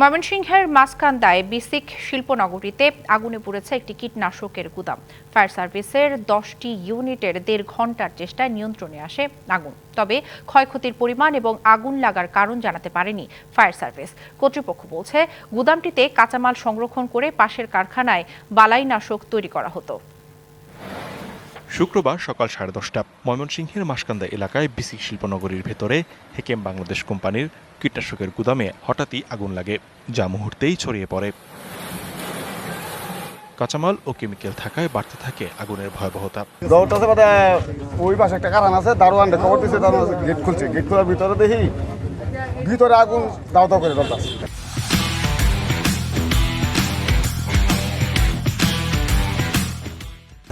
ময়মনসিংহের মাসকান্দায় বিসিক শিল্পনগরীতে আগুনে পুড়েছে একটি কীটনাশকের গুদাম। ফায়ার সার্ভিসের দশটি ইউনিটের দেড় ঘণ্টার চেষ্টায় নিয়ন্ত্রণে আসে আগুন। তবে ক্ষয়ক্ষতির পরিমাণ এবং আগুন লাগার কারণ জানাতে পারেনি ফায়ার সার্ভিস। কর্তৃপক্ষ বলছে, গুদামটিতে কাঁচামাল সংরক্ষণ করে পাশের কারখানায় বালাইনাশক তৈরি করা হতো। শুক্রবার সকাল সাড়ে দশটা ময়মনসিংহের মাসকান্দা এলাকায় বিসিক শিল্পনগরীর ভেতরে হেকেম বাংলাদেশ কোম্পানির কীটনাশকের গুদামে হঠাৎই আগুন লাগে, যা মুহূর্তেই ছড়িয়ে পড়ে। কাঁচামাল ও কেমিক্যাল থাকায় বাড়তে থাকে আগুনের ভয়াবহতা। ওই পাশে একটা কারণ আছে, দারোয়ান খবর দিচ্ছে গেট খুলছে। গেট খোলার ভিতরে দেখি ভিতরে আগুন দাও দাও করে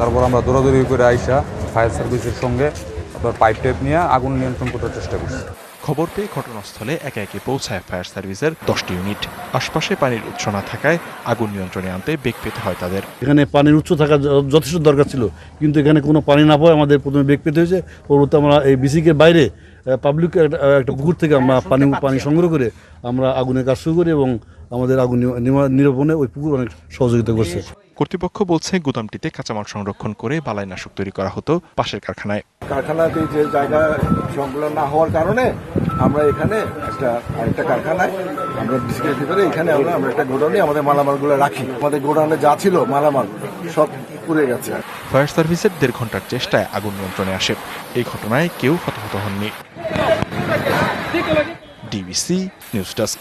তারপর আমরা দৌড়াদৌড়ি করে আইসা ফায়ার সার্ভিসের সঙ্গে আপনার পাইপ টাইপ নিয়ে আগুন নিয়ন্ত্রণ করার চেষ্টা করছি। খবর পেয়ে ঘটনাস্থলে একে একে পৌঁছায় ফায়ার সার্ভিসের দশটি ইউনিট আশপাশে পানির উৎস না থাকায় আগুন নিয়ন্ত্রণে আনতে বেগ পেতে হয় তাদের। এখানে পানির উৎস থাকা যথেষ্ট দরকার ছিল কিন্তু এখানে কোনো পানি না পাওয়ায় আমাদের প্রথমে বেগ পেতে হয়েছে। পরবর্তী আমরা এই বিসিকের বাইরে পাবলিক একটা পুকুর থেকে আমরা পানি পানি সংগ্রহ করে আমরা আগুনের কাজ শুরু করি এবং আমাদের আগুন নিরূপণে ওই পুকুর অনেক সহযোগিতা করছে। কর্তৃপক্ষ বলছে গুদামটিতে কাঁচামাল সংরক্ষণ করে বালাইনাশক তৈরি করা হতো পাশের কারখানায়। কারখানাতে যে জায়গা সংকুলন না হওয়ার কারণে আমরা এখানে একটা আরেকটা কারখানায় আমরা ডিস্ট্রিক্টের ভিতরে এখানে আমরা আমরা একটা গোডাউনে আমাদের মালামালগুলো রাখি। আমাদের গোডাউনে যা ছিল মালামাল সব পুড়ে গেছে। ফায়ার সার্ভিসের দেড় ঘণ্টার চেষ্টায় আগুন নিয়ন্ত্রণে আসে। এই ঘটনায় কেউ হতাহত হননি। DBC news desk.